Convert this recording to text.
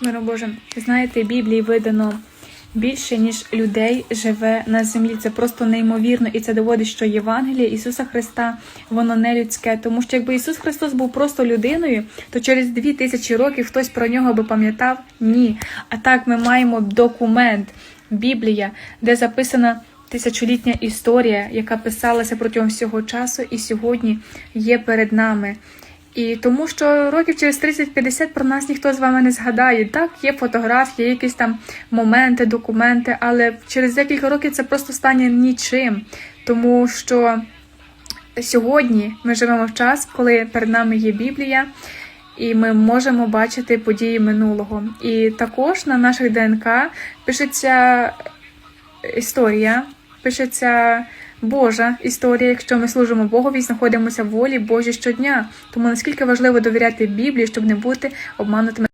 З миром Божим. Знаєте, Біблії видано більше, ніж людей живе на землі. Це просто неймовірно, і це доводить, що Євангеліє Ісуса Христа воно не людське. Тому що якби Ісус Христос був просто людиною, то через дві тисячі років хтось про нього би пам'ятав? Ні. А так ми маємо документ, Біблія, де записана. Тисячолітня історія, яка писалася протягом всього часу, і сьогодні є перед нами. І тому що років через 30-50 про нас ніхто з вами не згадає. Так, є фотографії, якісь там моменти, документи, але через декілька років це просто стане нічим. Тому що сьогодні ми живемо в час, коли перед нами є Біблія, і ми можемо бачити події минулого. І також на наших ДНК пишеться історія, пишеться Божа історія, якщо ми служимо Богові і знаходимося в волі Божій щодня. Тому наскільки важливо довіряти Біблії, щоб не бути обманутими.